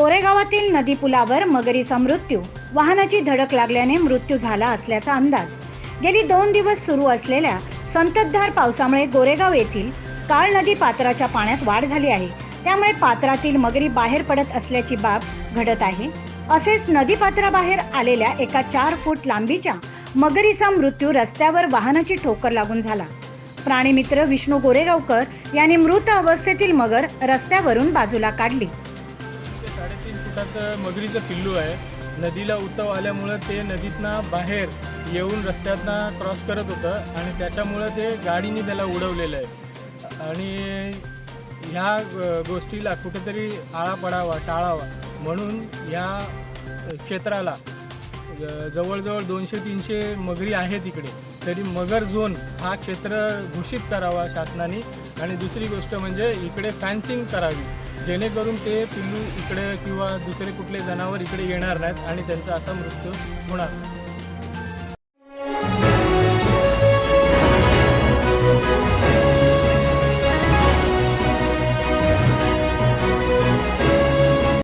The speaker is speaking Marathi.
गोरेगावातील नदी पुलावर मगरीचा मृत्यू. वाहनाची धडक लागल्याने मृत्यू झाला असल्याचा अंदाज. गेली दोन दिवस सुरू असलेल्या संततधार पावसामुळे गोरेगाव येथील काळ नदी पात्राच्या पाण्यात वाढ झाली आहे. त्यामुळे पात्रातील मगरी बाहेर पडत असल्याची बाब घडत आहे. असेच नदी पात्राबाहेर आलेल्या एका चार फूट लांबीच्या मगरीचा मृत्यू रस्त्यावर वाहनाची ठोकर लागून झाला. प्राणीमित्र विष्णू गोरेगावकर यांनी मृत अवस्थेतील मगर रस्त्यावरून बाजूला काढली. साडेतीन फुटाचं मगरीचं पिल्लू आहे. नदीला उतव आल्यामुळं ते नदीतनं बाहेर येऊन रस्त्यातनं क्रॉस करत होतं आणि त्याच्यामुळं ते गाडीने त्याला उडवलेलं आहे. आणि ह्या गोष्टीला कुठेतरी आळा पडावा टाळावा. म्हणून या क्षेत्राला जवळजवळ दोनशे तीनशे मगरी आहेत इकडे. तरी मगर झोन हा क्षेत्र घोषित करावा शासनाने. आणि दुसरी गोष्ट म्हणजे इकडे फॅन्सिंग करावी. जेणेकरून ते पिल्लू इकडे किंवा दुसरे कुठले जनावर इकडे येणार नाहीत आणि त्यांचा असा मृत्यू होणार नाही.